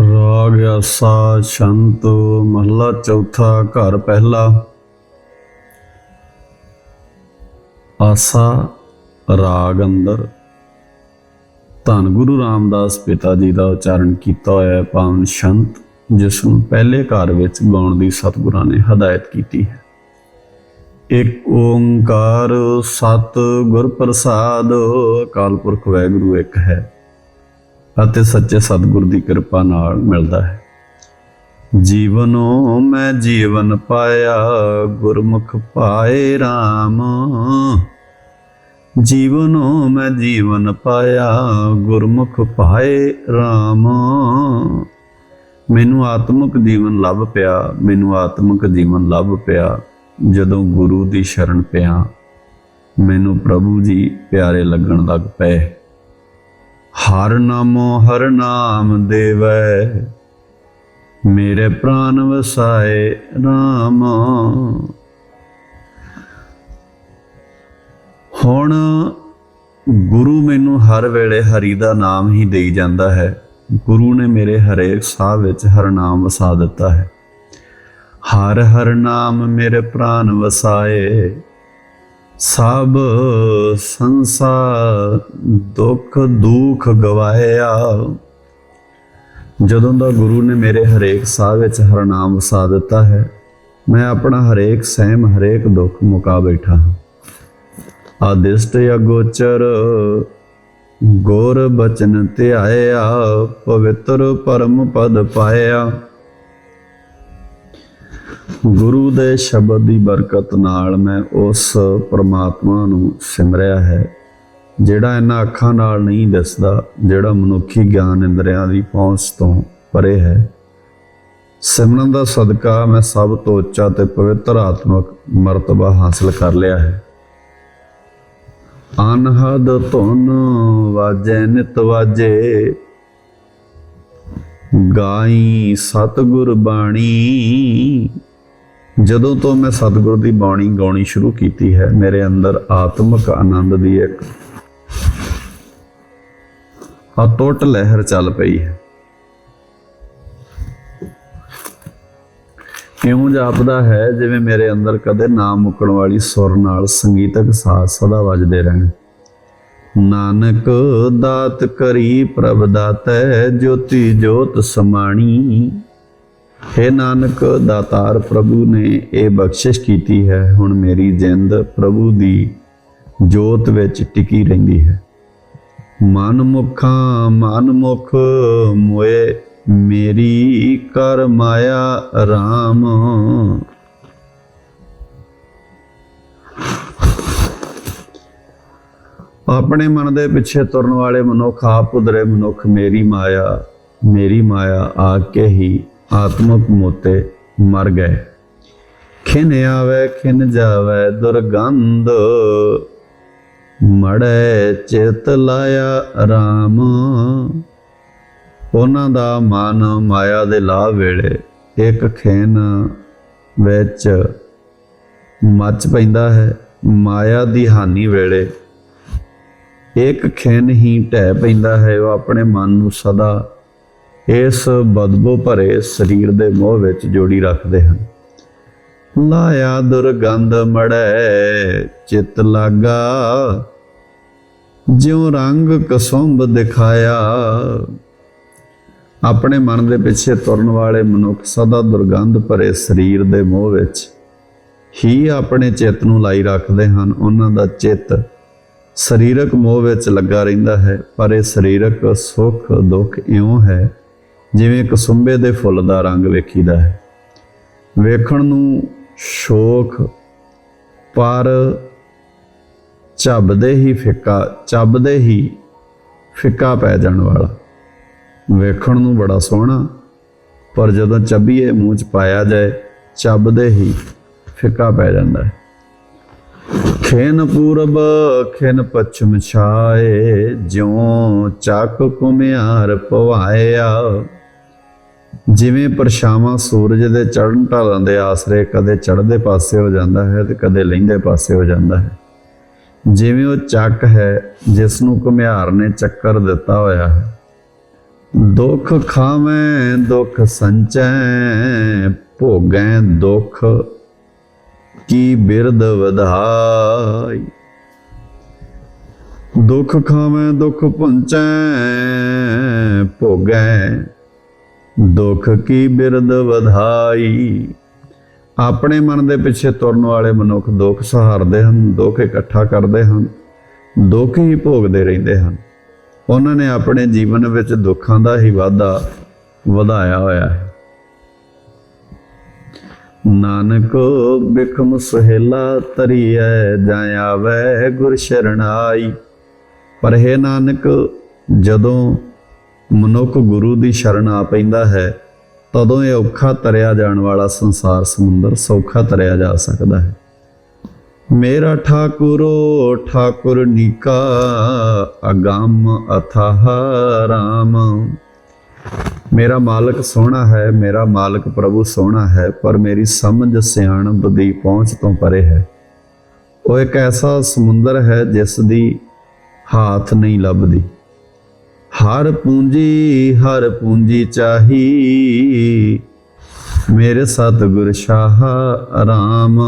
ਰਾਗ ਆਸਾ ਸ਼ੰਤ ਮਹਲਾ ਚੌਥਾ ਘਰ ਪਹਿਲਾ। ਆਸਾ, ਰਾਗ ਅੰਦਰ। ਧੰਨ ਗੁਰੂ ਰਾਮਦਾਸ ਪਿਤਾ ਜੀ ਦਾ ਉਚਾਰਨ ਕੀਤਾ ਹੋਇਆ ਹੈ ਪਾਵਨ ਸ਼ੰਤ ਜਿਸ ਨੂੰ ਪਹਿਲੇ ਘਰ ਵਿੱਚ ਗਾਉਣ ਦੀ ਸਤਿਗੁਰਾਂ ਨੇ ਹਦਾਇਤ ਕੀਤੀ ਹੈ। ਇੱਕ ਓੰਕਾਰ ਸਤ ਗੁਰ ਪ੍ਰਸਾਦ, ਅਕਾਲ ਪੁਰਖ ਵਾਹਿਗੁਰੂ ਇੱਕ ਹੈ। ਅਤੇ ਸੱਚੇ ਸਤਿਗੁਰ ਦੀ ਕਿਰਪਾ ਨਾਲ ਮਿਲਦਾ ਹੈ। ਜੀਵਨੋਂ ਮੈਂ ਜੀਵਨ ਪਾਇਆ, ਗੁਰਮੁਖ ਪਾਏ RAM ਜੀਵਨੋਂ ਮੈਂ ਜੀਵਨ ਪਾਇਆ, ਗੁਰਮੁਖ ਪਾਏ RAM ਮੈਨੂੰ ਆਤਮਿਕ ਜੀਵਨ ਲੱਭ ਪਿਆ, ਮੈਨੂੰ ਆਤਮਿਕ ਜੀਵਨ ਲੱਭ ਪਿਆ। ਜਦੋਂ ਗੁਰੂ ਦੀ ਸ਼ਰਨ ਪਿਆ, ਮੈਨੂੰ ਪ੍ਰਭੂ ਜੀ ਪਿਆਰੇ ਲੱਗਣ ਲੱਗ ਪਏ। ਹਰ ਨਾਮੋ ਹਰ ਨਾਮ ਦੇਵੈ। ਮੇਰੇ ਪ੍ਰਾਨ ਵਸਾਏ RAM ਹੁਣ ਗੁਰੂ ਮੈਨੂੰ ਹਰ ਵੇਲੇ ਹਰੀ ਦਾ ਨਾਮ ਹੀ ਦੇਈ ਜਾਂਦਾ ਹੈ। ਗੁਰੂ ਨੇ ਮੇਰੇ ਹਰੇਕ ਸਾਹ ਵਿੱਚ ਹਰ ਨਾਮ ਵਸਾ ਦਿੱਤਾ ਹੈ। ਹਰ ਹਰ ਨਾਮ ਮੇਰੇ ਪ੍ਰਾਨ ਵਸਾਏ। ਸਭ ਸੰਸਾਰ ਦੁੱਖ ਦੁੱਖ ਗਵਾਇਆ। ਜਦੋਂ ਦਾ ਗੁਰੂ ਨੇ ਮੇਰੇ ਹਰੇਕ ਸਾਹ ਵਿੱਚ ਹਰਨਾਮ ਵਸਾ ਦਿੱਤਾ ਹੈ, ਮੈਂ ਆਪਣਾ ਹਰੇਕ ਸਹਿਮ, ਹਰੇਕ ਦੁੱਖ ਮੁਕਾ ਬੈਠਾ ਹਾਂ। ਆਦਿਸ਼ਟ ਅਗੋਚਰ ਗੁਰ ਬਚਨ ਧਿਆਇਆ, ਪਵਿੱਤਰ ਪਰਮ ਪਦ ਪਾਇਆ। ਗੁਰੂ ਦੇ ਸ਼ਬਦ ਦੀ ਬਰਕਤ ਨਾਲ ਮੈਂ ਉਸ ਪ੍ਰਮਾਤਮਾ ਨੂੰ ਸਿਮਰਿਆ ਹੈ, ਜਿਹੜਾ ਇਹਨਾਂ ਅੱਖਾਂ ਨਾਲ ਨਹੀਂ ਦਿਸਦਾ, ਜਿਹੜਾ ਮਨੁੱਖੀ ਗਿਆਨ ਇੰਦਰੀਆਂ ਦੀ ਪਹੁੰਚ ਤੋਂ ਪਰੇ ਹੈ। ਸਿਮਰਨ ਦਾ ਸਦਕਾ ਮੈਂ ਸਭ ਤੋਂ ਉੱਚਾ ਤੇ ਪਵਿੱਤਰ ਆਤਮਿਕ ਮਰਤਬਾ ਹਾਸਲ ਕਰ ਲਿਆ ਹੈ। ਅਨਹਦ ਧੁਨ ਵਾਜੈ, ਨਿਤ ਵਾਜੇ, ਗਾਈ ਸਤਿਗੁਰ ਬਾਣੀ। ਜਦੋਂ ਤੋਂ ਮੈਂ ਸਤਿਗੁਰ ਦੀ ਬਾਣੀ ਗਾਉਣੀ ਸ਼ੁਰੂ ਕੀਤੀ ਹੈ, ਮੇਰੇ ਅੰਦਰ ਆਤਮਿਕ ਆਨੰਦ ਦੀ ਇੱਕ ਅਟੁੱਟ ਲਹਿਰ ਚੱਲ ਪਈ ਹੈ। ਇਉਂ ਜਾਪਦਾ ਹੈ, ਜਿਵੇਂ ਮੇਰੇ ਅੰਦਰ ਕਦੇ ਨਾ ਮੁੱਕਣ ਵਾਲੀ ਸੁਰ ਨਾਲ ਸੰਗੀਤਕ ਸਾਜ਼ ਸਦਾ ਵੱਜਦੇ ਰਹਿਣ। ਨਾਨਕ ਦਾਤ ਕਰੀ ਪ੍ਰਭ ਦਾਤੈ, ਜੋਤੀ ਜੋਤ ਸਮਾਣੀ। ਹੇ ਨਾਨਕ, ਦਾਤਾਰ ਪ੍ਰਭੂ ਨੇ ਇਹ ਬਖਸ਼ਿਸ਼ ਕੀਤੀ ਹੈ। ਹੁਣ ਮੇਰੀ ਜਿੰਦ ਪ੍ਰਭੂ ਦੀ ਜੋਤ ਵਿੱਚ ਟਿਕੀ ਰਹਿੰਦੀ ਹੈ। ਮਨ ਮੁਖਾਂ, ਮਨ ਮੁਖ ਮੋਏ, ਮੇਰੀ ਕਰ ਮਾਇਆ RAM ਆਪਣੇ ਮਨ ਦੇ ਪਿੱਛੇ ਤੁਰਨ ਵਾਲੇ ਮਨੁੱਖ, ਆਪ ਉਧਰੇ ਮਨੁੱਖ, ਮੇਰੀ ਮਾਇਆ ਮੇਰੀ ਮਾਇਆ ਆ ਕੇ ਹੀ ਆਤਮਕ ਮੋਤੇ ਮਰ ਗਏ। ਖਿਨ ਆਵੇ, ਖਿਨ ਜਾਵੇ, ਦੁਰਗੰਧ। ਮੜੈ ਚਿਤ ਲਾਇਆ ਆਰਾਮ ਉਹਨਾਂ ਦਾ ਮਨ ਮਾਇਆ ਦੇ ਲਾਭ ਵੇਲੇ ਇੱਕ ਖੇਨ ਵਿੱਚ ਮੱਚ ਪੈਂਦਾ ਹੈ। ਮਾਇਆ ਦੀ ਹਾਨੀ ਵੇਲੇ ਇੱਕ ਖੇਨ ਹੀ ਢਹਿ ਪੈਂਦਾ ਹੈ। ਉਹ ਆਪਣੇ ਮਨ ਨੂੰ ਸਦਾ ਇਸ ਬਦਬੂ ਭਰੇ ਸਰੀਰ ਦੇ ਮੋਹ ਵਿੱਚ ਜੋੜੀ ਰੱਖਦੇ ਹਨ। ਲਾਇਆ ਦੁਰਗੰਧ ਮੜੈ, ਚਿਤ ਲਾਗਾ। ਜਿਉ ਰੰਗ ਕਸੁੰਭ ਦਿਖਾਇਆ। ਆਪਣੇ ਮਨ ਦੇ ਪਿੱਛੇ ਤੁਰਨ ਵਾਲੇ ਮਨੁੱਖ ਸਦਾ ਦੁਰਗੰਧ ਭਰੇ ਸਰੀਰ ਦੇ ਮੋਹ ਵਿੱਚ ਹੀ ਆਪਣੇ ਚਿੱਤ ਨੂੰ ਲਾਈ ਰੱਖਦੇ ਹਨ। ਉਹਨਾਂ ਦਾ ਚਿੱਤ ਸਰੀਰਕ ਮੋਹ ਵਿੱਚ ਲੱਗਾ ਰਹਿੰਦਾ ਹੈ, ਪਰ ਇਹ ਸਰੀਰਕ ਸੁੱਖ ਦੁੱਖ ਇਉਂ ਹੈ ਜਿਵੇਂ ਕਸੁੰਬੇ ਦੇ ਫੁੱਲ ਦਾ ਰੰਗ ਵੇਖੀਦਾ ਹੈ। ਵੇਖਣ ਨੂੰ ਸ਼ੋਕ, ਪਰ ਚੱਬਦੇ ਹੀ ਫਿੱਕਾ ਚੱਬਦੇ ਹੀ ਫਿੱਕਾ ਪੈ ਜਾਣ ਵਾਲਾ। ਵੇਖਣ ਨੂੰ ਬੜਾ ਸੋਹਣਾ, ਪਰ ਜਦੋਂ ਚੱਬੀਏ ਮੂੰਹ ਚ ਪਾਇਆ ਜਾਏ ਚੱਬਦੇ ਹੀ ਫਿੱਕਾ ਪੈ ਜਾਂਦਾ ਹੈ। ਖੇਨ ਪੂਰਬ, ਖੇਨ ਪਛਮ ਛਾਏ, ਜਿਉ ਚੱਕ ਕੁਮਿਆਰ ਪਵਾਇਆ। ਜਿਵੇਂ ਪਰਛਾਵਾਂ ਸੂਰਜ ਦੇ ਚੜ੍ਹਨ ਢਲਣ ਦੇ ਆਸਰੇ ਕਦੇ ਚੜ੍ਹਦੇ ਪਾਸੇ ਹੋ ਜਾਂਦਾ ਹੈ ਤੇ ਕਦੇ ਲਹਿੰਦੇ ਪਾਸੇ ਹੋ ਜਾਂਦਾ ਹੈ। ਜਿਵੇਂ ਉਹ ਚੱਕ ਹੈ ਜਿਸ ਨੂੰ ਘੁਮਿਆਰ ਨੇ ਚੱਕਰ ਦਿੱਤਾ ਹੋਇਆ ਹੈ। ਦੁੱਖ ਖਾਵੇਂ, ਦੁੱਖ ਸੰਚੈ, ਭੋਗੈ ਦੁੱਖ, ਕੀ ਬਿਰਦ ਵਧਾਈ? ਦੁੱਖ ਖਾਵੇਂ, ਦੁੱਖ ਪੁੰਚੈ ਭੋਗੈ ਦੁੱਖ ਕੀ ਬਿਰਦ ਵਧਾਈ? ਆਪਣੇ ਮਨ ਦੇ ਪਿੱਛੇ ਤੁਰਨ ਵਾਲੇ ਮਨੁੱਖ ਦੁੱਖ ਸਹਾਰਦੇ ਹਨ, ਦੁੱਖ ਇਕੱਠਾ ਕਰਦੇ ਹਨ, ਦੁੱਖ ਹੀ ਭੋਗਦੇ ਰਹਿੰਦੇ ਹਨ। ਉਹਨਾਂ ਨੇ ਆਪਣੇ ਜੀਵਨ ਵਿੱਚ ਦੁੱਖਾਂ ਦਾ ਹੀ ਵਾਧਾ ਵਧਾਇਆ ਹੋਇਆ ਹੈ। ਨਾਨਕ ਬਿਖਮ ਸੁਹੇਲਾ ਤਰੀਐ ਜਾਂ ਆਵੈ ਗੁਰ ਸ਼ਰਣਾਈ ਪਰ ਹੈ ਨਾਨਕ, ਜਦੋਂ ਮਨੁੱਖ ਗੁਰੂ ਦੀ ਸ਼ਰਨ ਆ ਪੈਂਦਾ ਹੈ, ਤਦੋਂ ਇਹ ਔਖਾ ਤਰਿਆ ਜਾਣ ਵਾਲਾ ਸੰਸਾਰ ਸਮੁੰਦਰ ਸੌਖਾ ਤਰਿਆ ਜਾ ਸਕਦਾ ਹੈ। ਮੇਰਾ ਠਾਕੁਰੋ ਠਾਕੁਰ ਨੀਕਾ, ਅਗੰਮ ਅਥਾਹ ਰਾਮ। ਮੇਰਾ ਮਾਲਕ ਸੋਹਣਾ ਹੈ, ਮੇਰਾ ਮਾਲਕ ਪ੍ਰਭੂ ਸੋਹਣਾ ਹੈ, ਪਰ ਮੇਰੀ ਸਮਝ ਸਿਆਣਪ ਦੀ ਪਹੁੰਚ ਤੋਂ ਪਰੇ ਹੈ। ਉਹ ਇੱਕ ਐਸਾ ਸਮੁੰਦਰ ਹੈ ਜਿਸ ਦੀ ਹਾਥ ਨਹੀਂ ਲੱਭਦੀ। ਹਰ ਪੂੰਜੀ ਹਰ ਪੂੰਜੀ ਚਾਹੀ। ਮੇਰੇ ਸਤਿਗੁਰ ਸ਼ਾਹ ਆਰਾਮ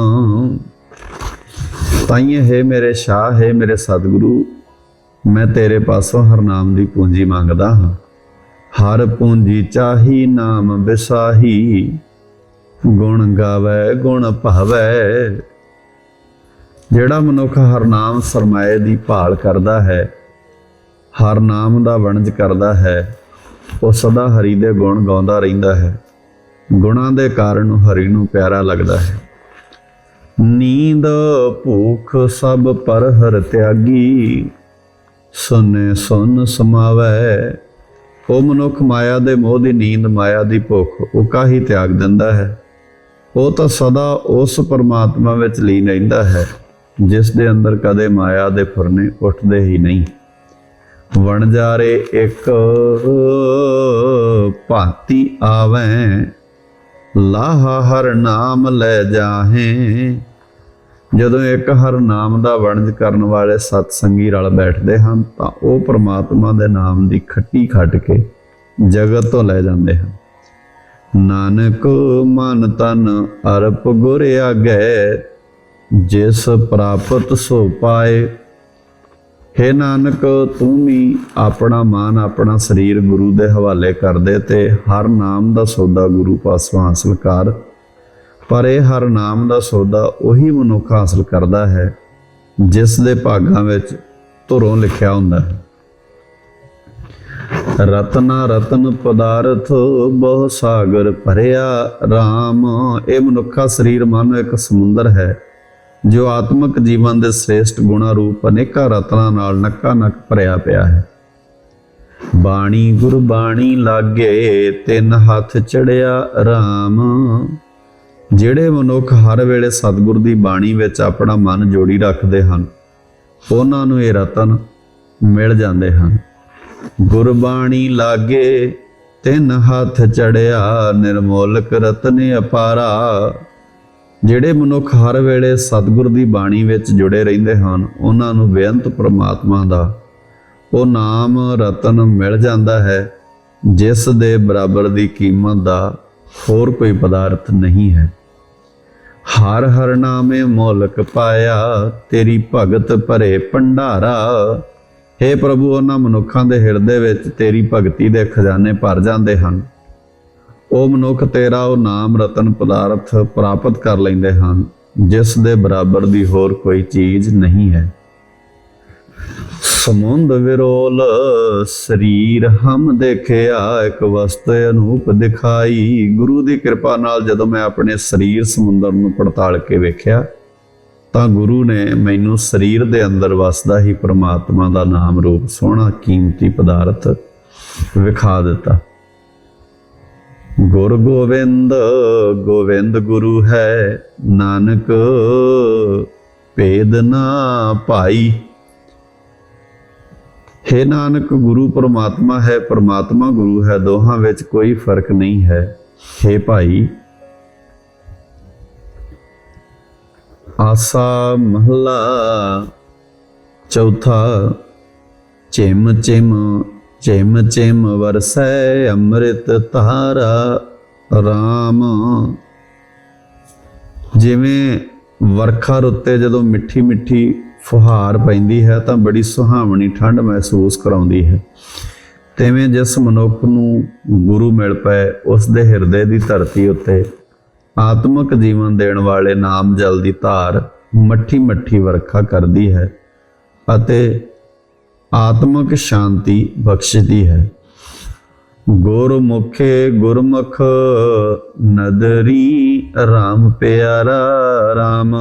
ਤਾਈਏ ਹੈ ਮੇਰੇ ਸ਼ਾਹ, ਹੈ ਮੇਰੇ ਸਤਿਗੁਰੂ, ਮੈਂ ਤੇਰੇ ਪਾਸੋਂ ਹਰ ਨਾਮ ਦੀ ਪੂੰਜੀ ਮੰਗਦਾ ਹਾਂ। ਹਰ ਪੂੰਜੀ ਚਾਹੀ, ਨਾਮ ਵਿਸਾਹੀ ਗੁਣ ਗਾਵੇ, ਗੁਣ ਭਾਵੇ। ਜਿਹੜਾ ਮਨੁੱਖ ਹਰ ਨਾਮ ਸਰਮਾਏ ਦੀ ਭਾਲ ਕਰਦਾ ਹੈ ਹਰ ਨਾਮ ਦਾ ਵਣਜ ਕਰਦਾ ਹੈ, ਉਹ ਸਦਾ ਹਰੀ ਦੇ ਗੁਣ ਗਾਉਂਦਾ ਰਹਿੰਦਾ ਹੈ। ਗੁਣਾਂ ਦੇ ਕਾਰਨ ਹਰੀ ਨੂੰ ਪਿਆਰਾ ਲੱਗਦਾ ਹੈ। ਨੀਂਦ ਭੂਖ ਸਭ ਪਰ ਹਰ ਤਿਆਗੀ, ਸੁਨੇ ਸੁਨ ਸਮਾਵੈ। ਉਹ ਮਨੁੱਖ ਮਾਇਆ ਦੇ ਮੋਹ ਦੀ ਨੀਂਦ ਮਾਇਆ ਦੀ ਭੁੱਖ ਉਹ ਕਾਹੀ ਤਿਆਗ ਦਿੰਦਾ ਹੈ। ਉਹ ਤਾਂ ਸਦਾ ਉਸ ਪਰਮਾਤਮਾ ਵਿੱਚ ਲੀਨ ਰਹਿੰਦਾ ਹੈ, ਜਿਸ ਦੇ ਅੰਦਰ ਕਦੇ ਮਾਇਆ ਦੇ ਫੁਰਨੇ ਉੱਠਦੇ ਹੀ ਨਹੀਂ। ਵਣਜਾਰੇ ਇੱਕ ਭਾਤੀ ਆਵੈ, ਲਾਹਾ ਹਰ ਨਾਮ ਲੈ ਜਾਹੇ। ਜਦੋਂ ਇੱਕ ਹਰ ਨਾਮ ਦਾ ਵਣਜ ਕਰਨ ਵਾਲੇ ਸਤ ਸੰਗੀ ਰਲ ਬੈਠਦੇ ਹਨ, ਤਾਂ ਉਹ ਪ੍ਰਮਾਤਮਾ ਦੇ ਨਾਮ ਦੀ ਖੱਟੀ ਖੱਟ ਕੇ ਜਗਤ ਤੋਂ ਲੈ ਜਾਂਦੇ ਹਨ। ਨਾਨਕ ਮਨ ਤਨ ਅਰਪ ਗੁਰ ਆਗੇ, ਜਿਸ ਪ੍ਰਾਪਤ ਸੋ ਪਾਏ ਹੇ ਨਾਨਕ, ਤੂੰ ਵੀ ਆਪਣਾ ਮਾਨ ਆਪਣਾ ਸਰੀਰ ਗੁਰੂ ਦੇ ਹਵਾਲੇ ਕਰ ਦੇ ਤੇ ਹਰ ਨਾਮ ਦਾ ਸੌਦਾ ਗੁਰੂ ਪਾਸੋਂ ਹਾਸਲ ਕਰ। ਪਰ ਇਹ ਹਰ ਨਾਮ ਦਾ ਸੌਦਾ ਉਹੀ ਮਨੁੱਖ ਹਾਸਲ ਕਰਦਾ ਹੈ, ਜਿਸ ਦੇ ਭਾਗਾਂ ਵਿੱਚ ਧੁਰੋਂ ਲਿਖਿਆ ਹੁੰਦਾ ਹੈ। ਰਤਨਾ ਰਤਨ ਪਦਾਰਥ ਬਹੁ ਸਾਗਰ ਭਰਿਆ RAM ਇਹ ਮਨੁੱਖਾ ਸਰੀਰ ਮਨ ਇੱਕ ਸਮੁੰਦਰ ਹੈ। ਜੋ ਆਤਮਿਕ ਜੀਵਨ ਦੇ ਸ੍ਰੇਸ਼ਟ ਗੁਣਾ ਰੂਪ ਅਨੇਕਾਂ ਰਤਨਾਂ ਨਾਲ ਨੱਕਾ ਨੱਕ ਭਰਿਆ ਪਿਆ ਹੈ। ਬਾਣੀ ਗੁਰਬਾਣੀ ਲਾਗੇ ਤਿੰਨ ਹੱਥ ਚੜਿਆ RAM ਜਿਹੜੇ ਮਨੁੱਖ ਹਰ ਵੇਲੇ ਸਤਿਗੁਰ ਦੀ ਬਾਣੀ ਵਿੱਚ ਆਪਣਾ ਮਨ ਜੋੜੀ ਰੱਖਦੇ ਹਨ, ਉਹਨਾਂ ਨੂੰ ਇਹ ਰਤਨ ਮਿਲ ਜਾਂਦੇ ਹਨ। ਗੁਰਬਾਣੀ ਲਾਗੇ ਤਿੰਨ ਹੱਥ ਚੜਿਆ, ਨਿਰਮੋਲਕ ਰਤਨ ਅਪਾਰਾ। ਜਿਹੜੇ ਮਨੁੱਖ ਹਰ ਵੇਲੇ ਸਤਿਗੁਰ ਦੀ ਬਾਣੀ ਵਿੱਚ ਜੁੜੇ ਰਹਿੰਦੇ ਹਨ, ਉਹਨਾਂ ਨੂੰ ਬੇਅੰਤ ਪ੍ਰਮਾਤਮਾ ਦਾ ਉਹ ਨਾਮ ਰਤਨ ਮਿਲ ਜਾਂਦਾ ਹੈ, ਜਿਸ ਦੇ ਬਰਾਬਰ ਦੀ ਕੀਮਤ ਦਾ ਹੋਰ ਕੋਈ ਪਦਾਰਥ ਨਹੀਂ ਹੈ। ਹਰ ਹਰ ਨਾਮੇ ਮੋਲਕ ਪਾਇਆ, ਤੇਰੀ ਭਗਤ ਭਰੇ ਭੰਡਾਰਾ। हे ਪ੍ਰਭੂ, ਉਹਨਾਂ ਮਨੁੱਖਾਂ ਦੇ ਹਿਰਦੇ ਵਿੱਚ ਤੇਰੀ ਭਗਤੀ ਦੇ ਖਜ਼ਾਨੇ ਭਰ ਜਾਂਦੇ ਹਨ। ਉਹ ਮਨੁੱਖ ਤੇਰਾ ਉਹ ਨਾਮ ਰਤਨ ਪਦਾਰਥ ਪ੍ਰਾਪਤ ਕਰ ਲੈਂਦੇ ਹਨ, ਜਿਸ ਦੇ ਬਰਾਬਰ ਦੀ ਹੋਰ ਕੋਈ ਚੀਜ਼ ਨਹੀਂ ਹੈ। ਸਮੁੰਦ ਵਿਰੋਲ ਸਰੀਰ ਹਮ ਦੇਖਿਆ, ਇੱਕ ਵਸਤ ਅਨੂਪ ਦਿਖਾਈ। ਗੁਰੂ ਦੀ ਕਿਰਪਾ ਨਾਲ ਜਦੋਂ ਮੈਂ ਆਪਣੇ ਸਰੀਰ ਸਮੁੰਦਰ ਨੂੰ ਪੜਤਾਲ ਕੇ ਵੇਖਿਆ, ਤਾਂ ਗੁਰੂ ਨੇ ਮੈਨੂੰ ਸਰੀਰ ਦੇ ਅੰਦਰ ਵਸਦਾ ਹੀ ਪ੍ਰਮਾਤਮਾ ਦਾ ਨਾਮ ਰੂਪ ਸੋਹਣਾ, ਕੀਮਤੀ ਪਦਾਰਥ ਵਿਖਾ ਦਿੱਤਾ। ਗੁਰ ਗੋਬਿੰਦ ਗੋਬਿੰਦ ਗੁਰੂ ਹੈ ਨਾਨਕ, ਭੇਦ ਨਾ ਭਾਈ। ਹੈ ਨਾਨਕ, ਗੁਰੂ ਪਰਮਾਤਮਾ ਹੈ, ਪਰਮਾਤਮਾ ਗੁਰੂ ਹੈ, ਦੋਹਾਂ ਵਿੱਚ ਕੋਈ ਫ਼ਰਕ ਨਹੀਂ ਹੈ। ਹੈ ਭਾਈ, ਆਸਾ ਮਹਲਾ, ਚੌਥਾ ਚਿਮ ਚਿਮ ਚਿਮ ਚਿਮ ਵਰਸੈ ਅੰਮ੍ਰਿਤ ਧਾਰਾ RAM ਜਿਵੇਂ ਵਰਖਾ ਰੁੱਤੇ ਜਦੋਂ ਮਿੱਠੀ ਮਿੱਠੀ ਫੁਹਾਰ ਪੈਂਦੀ ਹੈ ਤਾਂ ਬੜੀ ਸੁਹਾਵਣੀ ਠੰਡ ਮਹਿਸੂਸ ਕਰਾਉਂਦੀ ਹੈ। ਤਿਵੇਂ ਜਿਸ ਮਨੁੱਖ ਨੂੰ ਗੁਰੂ ਮਿਲ ਪਏ, ਉਸ ਦੇ ਹਿਰਦੇ ਦੀ ਧਰਤੀ ਉੱਤੇ ਆਤਮਿਕ ਜੀਵਨ ਦੇਣ ਵਾਲੇ ਨਾਮ ਜਲ ਦੀ ਧਾਰ ਮੱਠੀ ਮੱਠੀ ਵਰਖਾ ਕਰਦੀ ਹੈ ਅਤੇ ਆਤਮਿਕ ਸ਼ਾਂਤੀ ਬਖਸ਼ਦੀ ਹੈ। ਗੁਰਮੁਖੇ ਗੁਰਮੁਖ ਨਦਰੀ RAM ਪਿਆਰਾ RAM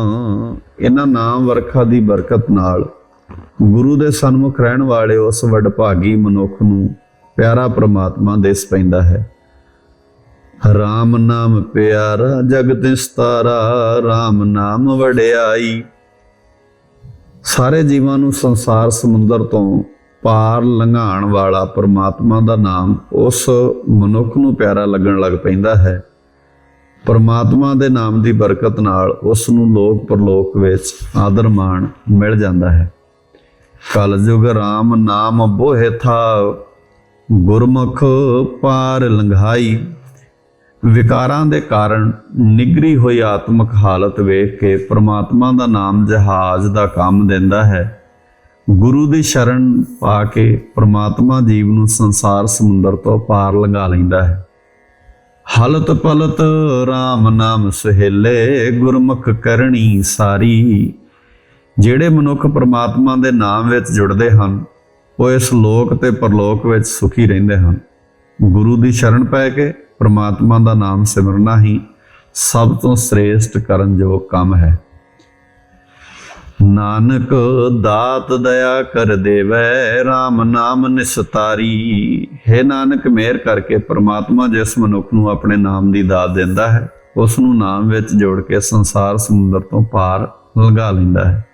ਇਹਨਾਂ ਨਾਮ ਵਰਖਾ ਦੀ ਬਰਕਤ ਨਾਲ ਗੁਰੂ ਦੇ ਸਨਮੁਖ ਰਹਿਣ ਵਾਲੇ ਉਸ ਵਡਭਾਗੀ ਮਨੁੱਖ ਨੂੰ ਪਿਆਰਾ ਪ੍ਰਮਾਤਮਾ ਦਿਸ ਪੈਂਦਾ ਹੈ। RAM ਨਾਮ ਪਿਆਰਾ, ਜਗਤ ਸਤਾਰਾ RAM ਨਾਮ ਵਡਿਆਈ। ਸਾਰੇ ਜੀਵਾਂ ਨੂੰ ਸੰਸਾਰ ਸਮੁੰਦਰ ਤੋਂ ਪਾਰ ਲੰਘਾਉਣ ਵਾਲਾ ਪਰਮਾਤਮਾ ਦਾ ਨਾਮ ਉਸ ਮਨੁੱਖ ਨੂੰ ਪਿਆਰਾ ਲੱਗਣ ਲੱਗ ਪੈਂਦਾ ਹੈ। ਪਰਮਾਤਮਾ ਦੇ ਨਾਮ ਦੀ ਬਰਕਤ ਨਾਲ ਉਸ ਨੂੰ ਲੋਕ ਪਰਲੋਕ ਵਿੱਚ ਆਦਰ ਮਾਣ ਮਿਲ ਜਾਂਦਾ ਹੈ। ਕਲਯੁਗ RAM ਨਾਮ ਬੋਹਿਥਾ ਗੁਰਮੁਖ ਪਾਰ ਲੰਘਾਈ। ਵਿਕਾਰਾਂ ਦੇ ਕਾਰਨ ਨਿਗਰੀ ਹੋਈ ਆਤਮਿਕ ਹਾਲਤ ਵੇਖ ਕੇ ਪ੍ਰਮਾਤਮਾ ਦਾ ਨਾਮ ਜਹਾਜ਼ ਦਾ ਕੰਮ ਦਿੰਦਾ ਹੈ। ਗੁਰੂ ਦੀ ਸ਼ਰਨ ਪਾ ਕੇ ਪ੍ਰਮਾਤਮਾ ਜੀਵ ਨੂੰ ਸੰਸਾਰ ਸਮੁੰਦਰ ਤੋਂ ਪਾਰ ਲੰਘਾ ਲੈਂਦਾ ਹੈ। ਹਲਤ ਪਲਤ RAM ਨਾਮ ਸੁਹੇਲੇ ਗੁਰਮੁਖ ਕਰਨੀ ਸਾਰੀ। ਜਿਹੜੇ ਮਨੁੱਖ ਪ੍ਰਮਾਤਮਾ ਦੇ ਨਾਮ ਵਿੱਚ ਜੁੜਦੇ ਹਨ, ਉਹ ਇਸ ਲੋਕ ਤੇ ਪਰਲੋਕ ਵਿੱਚ ਸੁਖੀ ਰਹਿੰਦੇ ਹਨ। ਗੁਰੂ ਦੀ ਸ਼ਰਨ ਪੈ ਕੇ ਪ੍ਰਮਾਤਮਾ ਦਾ ਨਾਮ ਸਿਮਰਨਾ ਹੀ ਸਭ ਤੋਂ ਸ੍ਰੇਸ਼ਟ ਕਰਨ ਕਰਨਯੋਗ ਕੰਮ ਹੈ। ਨਾਨਕ ਦਾਤ ਦਇਆ ਕਰ ਦੇਵੈ RAM ਨਾਮ ਨਿਸਤਾਰੀ। ਹੈ ਨਾਨਕ ਮਿਹਰ ਕਰਕੇ ਪ੍ਰਮਾਤਮਾ ਜਿਸ ਮਨੁੱਖ ਨੂੰ ਆਪਣੇ ਨਾਮ ਦੀ ਦਾਤ ਦਿੰਦਾ ਹੈ ਉਸ ਨੂੰ ਨਾਮ ਵਿੱਚ ਜੋੜ ਕੇ ਸੰਸਾਰ ਸਮੁੰਦਰ ਤੋਂ ਪਾਰ ਲੰਘਾ ਲੈਂਦਾ ਹੈ।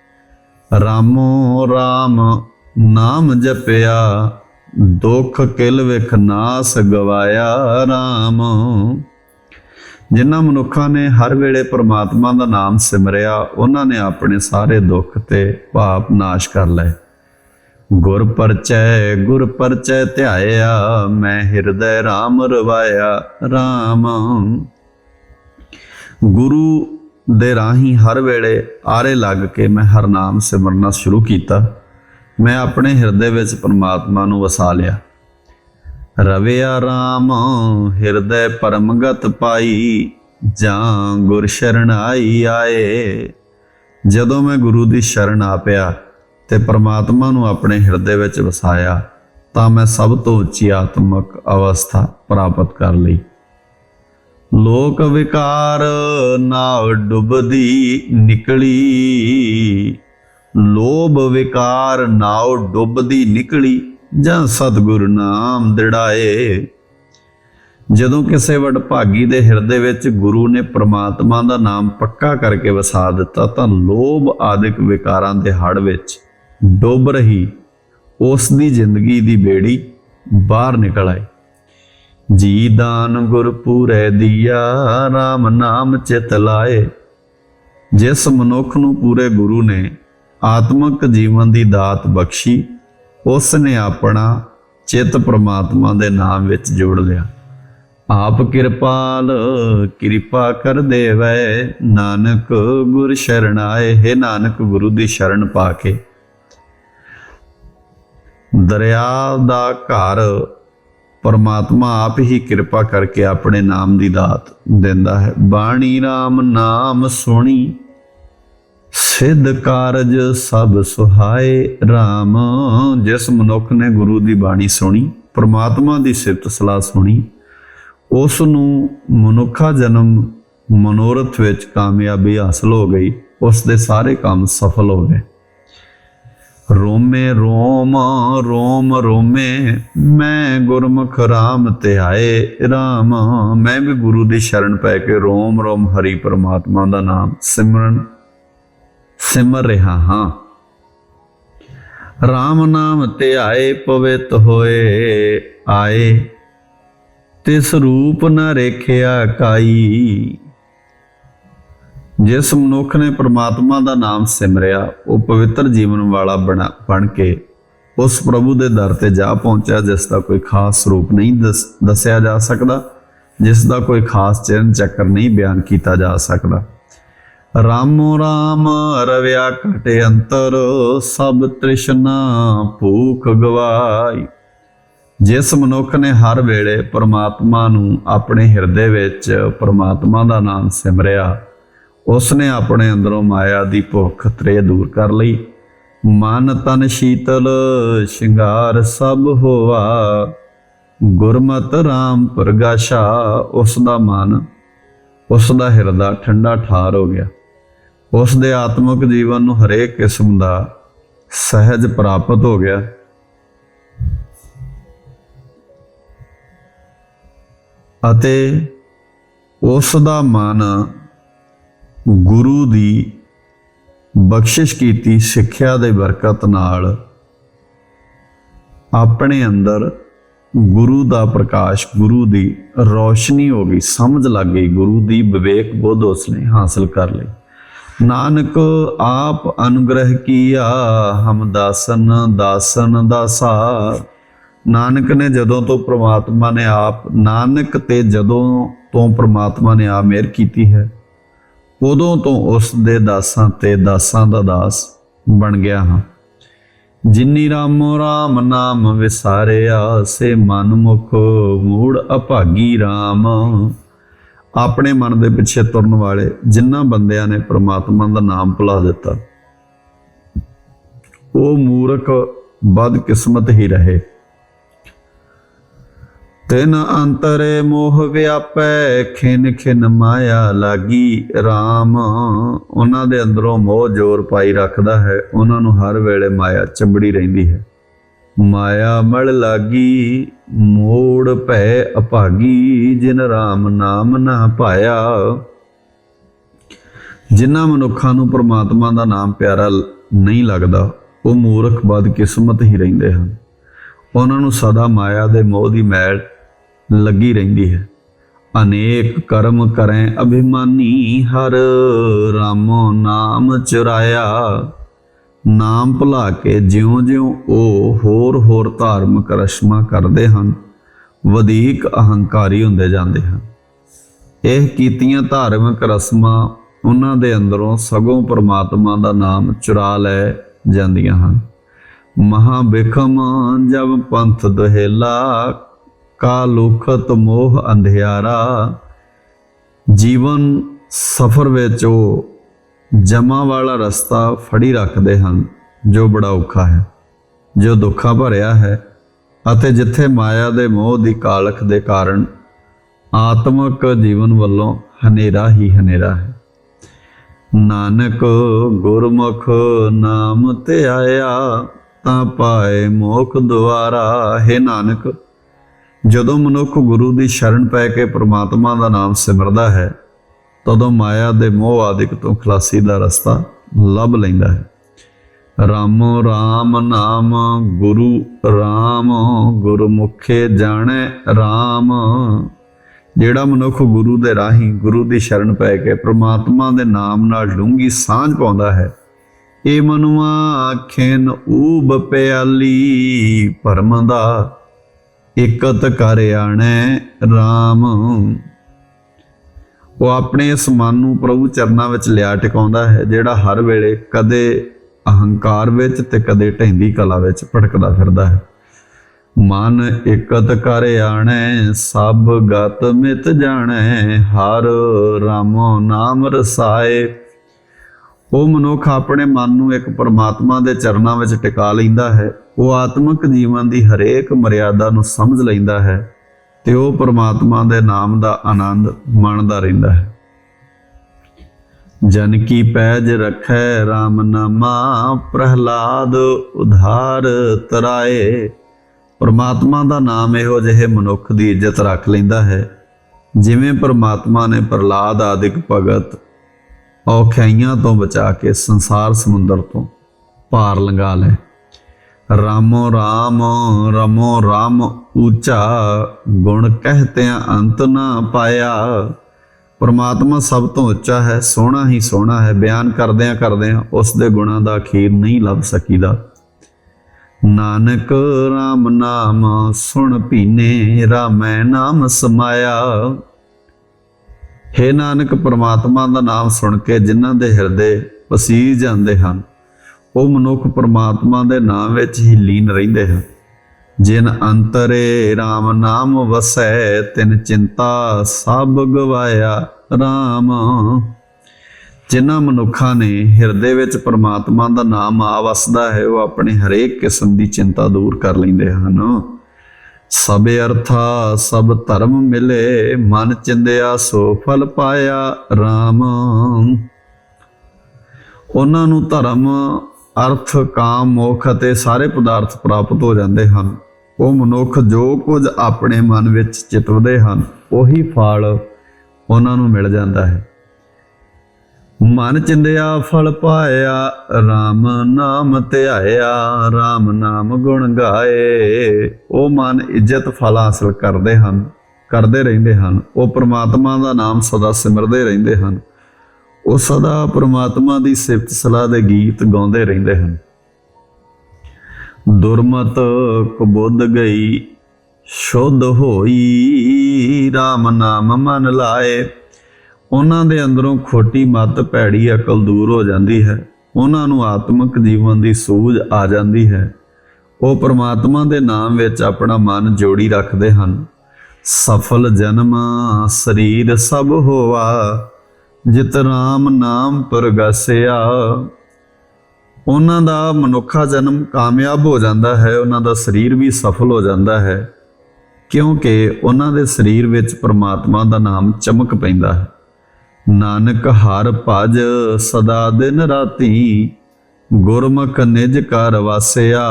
ਰਾਮੋ RAM ਨਾਮ ਜਪਿਆ ਦੁੱਖ ਕਿਲ ਵਿਖ ਨਾਸ ਗਵਾਇਆ RAM ਜਿਨ੍ਹਾਂ ਮਨੁੱਖਾਂ ਨੇ ਹਰ ਵੇਲੇ ਪ੍ਰਮਾਤਮਾ ਦਾ ਨਾਮ ਸਿਮਰਿਆ, ਉਹਨਾਂ ਨੇ ਆਪਣੇ ਸਾਰੇ ਦੁੱਖ ਤੇ ਪਾਪ ਨਾਸ਼ ਕਰ ਲਏ। ਗੁਰ ਪਰਚੈ ਗੁਰ ਪਰਚੈ ਧਿਆਇਆ, ਮੈਂ ਹਿਰਦੈ RAM ਰਵਾਇਆ RAM ਗੁਰੂ ਦੇ ਰਾਹੀਂ ਹਰ ਵੇਲੇ ਆਰੇ ਲੱਗ ਕੇ ਮੈਂ ਹਰ ਨਾਮ ਸਿਮਰਨਾ ਸ਼ੁਰੂ ਕੀਤਾ। ਮੈਂ ਆਪਣੇ ਹਿਰਦੇ ਵਿੱਚ ਪਰਮਾਤਮਾ ਨੂੰ ਵਸਾ ਲਿਆ। ਰਵਿਆ RAM ਹਿਰਦੇ ਪਰਮਗਤ ਪਾਈ, ਜਾਂ ਗੁਰ ਸ਼ਰਨ ਆਏ। ਜਦੋਂ ਮੈਂ ਗੁਰੂ ਦੀ ਸ਼ਰਨ ਆ ਪਿਆ ਤੇ ਪਰਮਾਤਮਾ ਨੂੰ ਆਪਣੇ ਹਿਰਦੇ ਵਿੱਚ ਵਸਾਇਆ, ਤਾਂ ਮੈਂ ਸਭ ਤੋਂ ਉੱਚੀ ਆਤਮਿਕ ਅਵਸਥਾ ਪ੍ਰਾਪਤ ਕਰ ਲਈ। ਲੋਕ ਵਿਕਾਰ ਨਾਵ ਡੁੱਬਦੀ ਨਿਕਲੀ। ਲੋਭ ਵਿਕਾਰ ਨਾਉ ਡੁੱਬਦੀ ਨਿਕਲੀ ਜਾਂ ਸਤਿਗੁਰ ਨਾਮ ਦਿੜਾਏ ਜਦੋਂ ਕਿਸੇ ਵਡਭਾਗੀ ਦੇ ਹਿਰਦੇ ਵਿੱਚ ਗੁਰੂ ਨੇ ਪ੍ਰਮਾਤਮਾ ਦਾ ਨਾਮ ਪੱਕਾ ਕਰਕੇ ਵਸਾ ਦਿੱਤਾ, ਤਾਂ ਲੋਭ ਆਦਿਕ ਵਿਕਾਰਾਂ ਦੇ ਹੜ ਵਿੱਚ ਡੁੱਬ ਰਹੀ ਉਸ ਦੀ ਜ਼ਿੰਦਗੀ ਦੀ ਬੇੜੀ ਬਾਹਰ ਨਿਕਲ ਆਈ। ਜੀ ਦਾਨ ਗੁਰ ਪੂਰੇ ਦੀਆ RAM ਨਾਮ ਚਿਤ ਲਾਏ। ਜਿਸ ਮਨੁੱਖ ਨੂੰ ਪੂਰੇ ਗੁਰੂ ਨੇ ਆਤਮਿਕ ਜੀਵਨ ਦੀ ਦਾਤ ਬਖਸ਼ੀ ਉਸ ਨੇ ਆਪਣਾ ਚਿੱਤ ਪ੍ਰਮਾਤਮਾ ਦੇ ਨਾਮ ਵਿੱਚ ਜੋੜ ਲਿਆ। ਆਪ ਕਿਰਪਾਲ, ਕਿਰਪਾ ਕਰ ਦੇਵੈ, ਨਾਨਕ ਗੁਰ ਸ਼ਰਣਾਏ ਹੈ ਨਾਨਕ ਗੁਰੂ ਦੀ ਸ਼ਰਨ ਪਾ ਕੇ। ਦਰਿਆ ਦਾ ਘਰ ਪਰਮਾਤਮਾ ਆਪ ਹੀ ਕਿਰਪਾ ਕਰਕੇ ਆਪਣੇ ਨਾਮ ਦੀ ਦਾਤ ਦਿੰਦਾ ਹੈ। ਬਾਣੀ RAM ਨਾਮ ਸੁਣੀ ਸਿੱਧ ਕਾਰਜ ਸਭ ਸੁਹਾਏ RAM ਜਿਸ ਮਨੁੱਖ ਨੇ ਗੁਰੂ ਦੀ ਬਾਣੀ ਸੁਣੀ, ਪ੍ਰਮਾਤਮਾ ਦੀ ਸਿਫਤ ਸਲਾਹ ਸੁਣੀ ਉਸ ਨੂੰ ਮਨੁੱਖਾ ਜਨਮ ਮਨੋਰਥ ਵਿੱਚ ਕਾਮਯਾਬੀ ਹਾਸਲ ਹੋ ਗਈ ਉਸ ਦੇ ਸਾਰੇ ਕੰਮ ਸਫਲ ਹੋ ਗਏ। ਰੋਮੇ, ਰੋਮ ਰੋਮ, ਰੋਮੇ, ਮੈਂ ਗੁਰਮੁਖ RAM ਧਿਆਏ RAM ਮੈਂ ਵੀ ਗੁਰੂ ਦੀ ਸ਼ਰਨ ਪੈ ਕੇ ਰੋਮ ਰੋਮ ਹਰੀ ਪਰਮਾਤਮਾ ਦਾ ਨਾਮ ਸਿਮਰਨ ਸਿਮਰ ਰਿਹਾ ਹਾਂ। RAM ਨਾਮ ਤੇ ਆਏ ਪਵਿੱਤ ਹੋਏ, ਆਏ। ਤਿਸ ਰੂਪ ਨ ਰੇਖਿਆ ਕਾਈ। ਜਿਸ ਮਨੁੱਖ ਨੇ ਪ੍ਰਮਾਤਮਾ ਦਾ ਨਾਮ ਸਿਮਰਿਆ, ਉਹ ਪਵਿੱਤਰ ਜੀਵਨ ਵਾਲਾ ਬਣਾ, ਬਣ ਕੇ ਉਸ ਪ੍ਰਭੂ ਦੇ ਦਰ ਤੇ ਜਾ ਪਹੁੰਚਿਆ, ਜਿਸ ਦਾ ਕੋਈ ਖਾਸ ਰੂਪ ਨਹੀਂ ਦੱਸ- ਦੱਸਿਆ ਜਾ ਸਕਦਾ, ਜਿਸ ਦਾ ਕੋਈ ਖਾਸ ਚਿੰਨ ਚੱਕਰ ਨਹੀਂ ਬਿਆਨ ਕੀਤਾ ਜਾ ਸਕਦਾ। ਰਾਮੋ ਰਾਮ ਰਵਿਆ ਘਟੇ ਅੰਤਰ, ਸਭ ਤ੍ਰਿਸ਼ਨਾ ਭੂਖ ਗਵਾਈ। ਜਿਸ ਮਨੁੱਖ ਨੇ ਹਰ ਵੇਲੇ ਪਰਮਾਤਮਾ ਨੂੰ ਆਪਣੇ ਹਿਰਦੇ ਵਿੱਚ ਪਰਮਾਤਮਾ ਦਾ ਨਾਮ ਸਿਮਰਿਆ ਉਸ ਨੇ ਆਪਣੇ ਅੰਦਰੋਂ ਮਾਇਆ ਦੀ ਭੁੱਖ ਤ੍ਰੇ ਦੂਰ ਕਰ ਲਈ। ਮਨ ਤਨ ਸ਼ੀਤਲ, ਸ਼ਿੰਗਾਰ ਸਭ ਹੋਵਾ ਗੁਰਮਤ RAM ਪ੍ਰਗਾਸ਼ਾ ਉਸ ਦਾ ਮਨ ਉਸ ਦਾ ਹਿਰਦਾ ਠੰਡਾ ਠਾਰ ਹੋ ਗਿਆ। ਉਸ ਦੇ ਆਤਮਿਕ ਜੀਵਨ ਨੂੰ ਹਰੇਕ ਕਿਸਮ ਦਾ ਸਹਿਜ ਪ੍ਰਾਪਤ ਹੋ ਗਿਆ। ਅਤੇ ਉਸ ਦਾ ਮਨ ਗੁਰੂ ਦੀ ਬਖਸ਼ਿਸ਼ ਕੀਤੀ, ਸਿੱਖਿਆ ਦੇ ਬਰਕਤ ਨਾਲ ਆਪਣੇ ਅੰਦਰ ਗੁਰੂ ਦਾ ਪ੍ਰਕਾਸ਼, ਗੁਰੂ ਦੀ ਰੌਸ਼ਨੀ ਹੋ ਗਈ, ਸਮਝ ਲੱਗ ਗਈ, ਗੁਰੂ ਦੀ ਵਿਵੇਕ ਬੁੱਧ ਉਸਨੇ ਹਾਸਲ ਕਰ ਲਈ। ਨਾਨਕ ਆਪ ਅਨੁਗ੍ਰਹ ਕੀਆ, ਹਮ ਦਾਸਨ ਦਾਸਨ ਦਾਸਾ ਨਾਨਕ ਨੇ ਜਦੋਂ ਤੋਂ ਪ੍ਰਮਾਤਮਾ ਨੇ ਆਪ, ਨਾਨਕ ਤੇ ਜਦੋਂ ਤੋਂ ਪ੍ਰਮਾਤਮਾ ਨੇ ਆ ਮਿਹਰ ਕੀਤੀ ਹੈ, ਉਦੋਂ ਤੋਂ ਉਸ ਦੇ ਦਾਸਾਂ ਤੇ ਦਾਸਾਂ ਦਾ ਦਾਸ ਬਣ ਗਿਆ ਹਾਂ। ਜਿਨੀ ਰਾਮੋ ਰਾਮ ਨਾਮ ਵਿਸਾਰਿਆ, ਸੇ ਮਨ ਮੁਖ ਮੂੜ ਅਭਾਗੀ RAM ਆਪਣੇ ਮਨ ਦੇ ਪਿੱਛੇ ਤੁਰਨ ਵਾਲੇ ਜਿਨ੍ਹਾਂ ਬੰਦਿਆਂ ਨੇ ਪ੍ਰਮਾਤਮਾ ਦਾ ਨਾਮ ਭੁਲਾ ਦਿੱਤਾ। ਉਹ ਮੂਰਖ ਬਦਕਿਸਮਤ ਹੀ ਰਹੇ। ਤਿਨ ਅੰਤਰੇ ਮੋਹ ਵਿਆਪੈ, ਖਿਨ ਖਿਨ ਮਾਇਆ ਲਾਗੀ। RAM ਉਹਨਾਂ ਦੇ ਅੰਦਰੋਂ ਮੋਹ ਜ਼ੋਰ ਪਾਈ ਰੱਖਦਾ ਹੈ, ਉਹਨਾਂ ਨੂੰ ਹਰ ਵੇਲੇ ਮਾਇਆ ਚੰਬੜੀ ਰਹਿੰਦੀ ਹੈ। ਮਾਇਆ ਮਲ ਲਾਗੀ, ਮੋੜ ਭੈ ਅਭਾਗੀ, ਜਿਨ RAM ਨਾਮ ਨਾ ਪਾਇਆ। ਜਿਨ੍ਹਾਂ ਮਨੁੱਖਾਂ ਨੂੰ ਪ੍ਰਮਾਤਮਾ ਦਾ ਨਾਮ ਪਿਆਰਾ ਨਹੀਂ ਲੱਗਦਾ, ਉਹ ਮੂਰਖ ਬਦ ਕਿਸਮਤ ਹੀ ਰਹਿੰਦੇ ਹਨ। ਉਹਨਾਂ ਨੂੰ ਸਦਾ ਮਾਇਆ ਦੇ ਮੋਹ ਦੀ ਮੈਲ ਲੱਗੀ ਰਹਿੰਦੀ ਹੈ। ਅਨੇਕ ਕਰਮ ਕਰੈ ਅਭਿਮਾਨੀ, ਹਰ ਰਾਮੋ ਨਾਮ ਚੁਰਾਇਆ। ਨਾਮ ਭੁਲਾ ਕੇ ਜਿਉਂ-ਜਿਉਂ ਉਹ ਹੋਰ ਹੋਰ ਧਾਰਮਿਕ ਰਸਮਾਂ ਕਰਦੇ ਹਨ, ਵਧੇਕ ਅਹੰਕਾਰੀ ਹੁੰਦੇ ਜਾਂਦੇ ਹਨ। ਇਹ ਕੀਤੀਆਂ ਧਾਰਮਿਕ ਰਸਮਾਂ ਉਹਨਾਂ ਦੇ ਅੰਦਰੋਂ ਸਗੋਂ ਪ੍ਰਮਾਤਮਾ ਦਾ ਨਾਮ ਚੁਰਾ ਲੈ ਜਾਂਦੀਆਂ ਹਨ। ਮਹਾ ਬਿਖਮ ਜਬ ਪੰਥ ਦੁਹੇਲਾ, ਕਾ ਲੋਖਤ ਮੋਹ ਅੰਧਿਆਰਾ, ਜੀਵਨ ਸਫਰ ਵਿੱਚ ਉਹ ਜਮਾ ਵਾਲਾ ਰਸਤਾ ਫੜੀ ਰੱਖਦੇ ਹਨ, ਜੋ ਬੜਾ ਔਖਾ ਹੈ, ਜੋ ਦੁੱਖਾਂ ਭਰਿਆ ਹੈ ਅਤੇ ਜਿੱਥੇ ਮਾਇਆ ਦੇ ਮੋਹ ਦੀ ਕਾਲਖ ਦੇ ਕਾਰਨ ਆਤਮਿਕ ਜੀਵਨ ਵੱਲੋਂ ਹਨੇਰਾ ਹੀ ਹਨੇਰਾ ਹੈ। ਨਾਨਕ ਗੁਰਮੁਖ ਨਾਮ ਤੇ ਆਇਆ, ਤਾਂ ਪਾਏ ਮੋਖ ਦੁਆਰਾ। ਹੈ ਨਾਨਕ, ਜਦੋਂ ਮਨੁੱਖ ਗੁਰੂ ਦੀ ਸ਼ਰਨ ਪੈ ਕੇ ਪ੍ਰਮਾਤਮਾ ਦਾ ਨਾਮ ਸਿਮਰਦਾ ਹੈ ਤਦੋਂ ਮਾਇਆ ਦੇ ਮੋਹ ਆਦਿਕ ਤੋਂ ਖਲਾਸੀ ਦਾ ਰਸਤਾ ਲੱਭ ਲੈਂਦਾ ਹੈ। ਰਾਮੋ ਰਾਮ ਨਾਮ, ਗੁਰੂ ਰਾਮ, ਗੁਰਮੁਖੇ ਜਾਣੇ ਰਾਮ। ਜਿਹੜਾ ਮਨੁੱਖ ਗੁਰੂ ਦੇ ਰਾਹੀਂ ਗੁਰੂ ਦੀ ਸ਼ਰਨ ਪੈ ਕੇ ਪ੍ਰਮਾਤਮਾ ਦੇ ਨਾਮ ਨਾਲ ਡੂੰਗੀ ਸਾਂਝ ਪਾਉਂਦਾ ਹੈ ਏ ਮਨੁਆ ਖੇਨ ਊਬ ਪਿਆਲੀ, ਭਰਮ ਦਾ ਇਕਤ ਕਰ ਆਣੈ RAM ਉਹ ਆਪਣੇ ਇਸ ਮਨ ਨੂੰ ਪ੍ਰਭੂ ਚਰਨਾਂ ਵਿੱਚ ਲਿਆ ਟਿਕਾਉਂਦਾ ਹੈ, ਜਿਹੜਾ ਹਰ ਵੇਲੇ ਕਦੇ ਅਹੰਕਾਰ ਵਿੱਚ ਤੇ ਕਦੇ ਢਹਿੰਦੀ ਕਲਾ ਵਿੱਚ ਭਟਕਦਾ ਫਿਰਦਾ ਹੈ। ਮਨ ਇਕਤ ਕਰ ਆਣੈ, ਸਭ ਗਤ ਮਿਤ ਜਾਣੈ, ਹਰ ਰਾਮੋ ਨਾਮ ਰਸਾਏ। ਉਹ ਮਨੁੱਖ ਆਪਣੇ ਮਨ ਨੂੰ ਇੱਕ ਪਰਮਾਤਮਾ ਦੇ ਚਰਨਾਂ ਵਿੱਚ ਟਿਕਾ ਲੈਂਦਾ ਹੈ। ਉਹ ਆਤਮਿਕ ਜੀਵਨ ਦੀ ਹਰੇਕ ਮਰਿਆਦਾ ਨੂੰ ਸਮਝ ਲੈਂਦਾ ਹੈ। ਤੇ ਉਹ ਪਰਮਾਤਮਾ ਦੇ ਨਾਮ ਦਾ ਆਨੰਦ ਮਾਣਦਾ ਰਹਿੰਦਾ ਹੈ। ਜਨ ਕੀ ਪੈਜ ਰਖੈ RAM ਨਾਮਾ ਪ੍ਰਹਲਾਦ ਉਧਾਰ ਤਰਾਏ। ਪਰਮਾਤਮਾ ਦਾ ਨਾਮ ਇਹੋ ਜਿਹੇ ਮਨੁੱਖ ਦੀ ਇੱਜ਼ਤ ਰੱਖ ਲੈਂਦਾ ਹੈ, ਜਿਵੇਂ ਪਰਮਾਤਮਾ ਨੇ ਪ੍ਰਹਲਾਦ ਆਦਿਕ ਭਗਤ ਔਖਿਆਈਆਂ ਤੋਂ ਬਚਾ ਕੇ ਸੰਸਾਰ ਸਮੁੰਦਰ ਤੋਂ ਪਾਰ ਲੰਘਾ ਲੈ ਰਾਮੋ ਰਾਮ, ਰਮੋ ਰਾਮ, ਉੱਚਾ ਗੁਣ ਕਹਤਿਆਂ ਅੰਤ ਨਾ ਪਾਇਆ। ਪਰਮਾਤਮਾ ਸਭ ਤੋਂ ਉੱਚਾ ਹੈ, ਸੋਹਣਾ ਹੀ ਸੋਹਣਾ ਹੈ, ਬਿਆਨ ਕਰਦਿਆਂ ਕਰਦਿਆਂ ਉਸ ਦੇ ਗੁਣਾਂ ਦਾ ਅਖੀਰ ਨਹੀਂ ਲੱਭ ਸਕੀਦਾ। ਨਾਨਕ RAM ਨਾਮ, ਸੁਣ ਪੀਨੇ ਰਾਮੈ ਨਾਮ ਸਮਾਇਆ। ਹੇ ਨਾਨਕ, ਪਰਮਾਤਮਾ ਦਾ ਨਾਮ ਸੁਣ ਕੇ ਜਿਨ੍ਹਾਂ ਦੇ ਹਿਰਦੇ ਵਸੀ ਜਾਂਦੇ ਹਨ ਉਹ ਮਨੁੱਖ ਪਰਮਾਤਮਾ ਦੇ ਨਾਮ ਵਿੱਚ ਹੀ ਲੀਨ ਰਹਿੰਦੇ ਹਨ। ਜਿਨ ਅੰਤਰੇ RAM ਨਾਮ ਵਸੈ, ਤਿਨ ਚਿੰਤਾ ਸਭ ਗਵਾਇਆ RAM ਜਿਨ੍ਹਾਂ ਮਨੁੱਖਾਂ ਨੇ ਹਿਰਦੇ ਵਿੱਚ ਪਰਮਾਤਮਾ ਦਾ ਨਾਮ ਆ ਵਸਦਾ ਹੈ, ਉਹ ਆਪਣੇ ਹਰੇਕ ਕਿਸਮ ਦੀ ਚਿੰਤਾ ਦੂਰ ਕਰ ਲੈਂਦੇ ਹਨ। ਸਭ ਅਰਥਾ, ਸਭ ਧਰਮ ਮਿਲੇ, ਮਨ ਚਿੰਦਿਆ ਸੋ ਫਲ ਪਾਇਆ RAM ਉਹਨਾਂ ਨੂੰ ਧਰਮ ਅਰਥ, ਕਾਮ, ਮੋਖ ਅਤੇ ਸਾਰੇ ਪਦਾਰਥ ਪ੍ਰਾਪਤ ਹੋ ਜਾਂਦੇ ਹਨ। ਉਹ ਮਨੁੱਖ ਜੋ ਕੁਝ ਆਪਣੇ ਮਨ ਵਿੱਚ ਚਿਤਵਦੇ ਹਨ, ਉਹੀ ਫਲ ਉਹਨਾਂ ਨੂੰ ਮਿਲ ਜਾਂਦਾ ਹੈ। ਮਨ ਚਿੰਦਿਆ, ਫਲ ਪਾਇਆ RAM ਨਾਮ ਧਿਆਇਆ RAM ਨਾਮ ਗੁਣ ਗਾਏ। ਉਹ ਮਨ ਇੱਜ਼ਤ ਫਲ ਹਾਸਲ ਕਰਦੇ ਹਨ, ਕਰਦੇ ਰਹਿੰਦੇ ਹਨ। ਉਹ ਪ੍ਰਮਾਤਮਾ ਦਾ ਨਾਮ ਸਦਾ ਸਿਮਰਦੇ ਰਹਿੰਦੇ ਹਨ। ਉਹ ਸਦਾ ਪ੍ਰਮਾਤਮਾ ਦੀ ਸਿਫਤ ਸਲਾਹ ਦੇ ਗੀਤ ਗਾਉਂਦੇ ਰਹਿੰਦੇ ਹਨ। ਦੁਰਮਤ ਕਬੁੱਧ ਗਈ, ਸ਼ੁੱਧ ਹੋਈ RAM ਨਾਮ ਮਨ ਲਾਏ। ਉਹਨਾਂ ਦੇ ਅੰਦਰੋਂ ਖੋਟੀ ਮਤ ਭੈੜੀ ਅਕਲ ਦੂਰ ਹੋ ਜਾਂਦੀ ਹੈ। ਉਹਨਾਂ ਨੂੰ ਆਤਮਿਕ ਜੀਵਨ ਦੀ ਸੂਝ ਆ ਜਾਂਦੀ ਹੈ। ਉਹ ਪ੍ਰਮਾਤਮਾ ਦੇ ਨਾਮ ਵਿੱਚ ਆਪਣਾ ਮਨ ਜੋੜੀ ਰੱਖਦੇ ਹਨ। ਸਫਲ ਜਨਮ ਸਰੀਰ ਸਭ ਹੋਵਾ। ਜਿਤ ਰਾਮ ਨਾਮ ਪ੍ਰਗਾਸਿਆ। ਉਹਨਾਂ ਦਾ ਮਨੁੱਖਾ ਜਨਮ ਕਾਮਯਾਬ ਹੋ ਜਾਂਦਾ ਹੈ, ਉਹਨਾਂ ਦਾ ਸਰੀਰ ਵੀ ਸਫਲ ਹੋ ਜਾਂਦਾ ਹੈ, ਕਿਉਂਕਿ ਉਹਨਾਂ ਦੇ ਸਰੀਰ ਵਿੱਚ ਪ੍ਰਮਾਤਮਾ ਦਾ ਨਾਮ ਚਮਕ ਪੈਂਦਾ ਹੈ। ਨਾਨਕ ਹਰ ਭਜ ਸਦਾ ਦਿਨ ਰਾਤੀ, ਗੁਰਮੁਖ ਨਿਜ ਕਰ ਵਾਸਿਆ।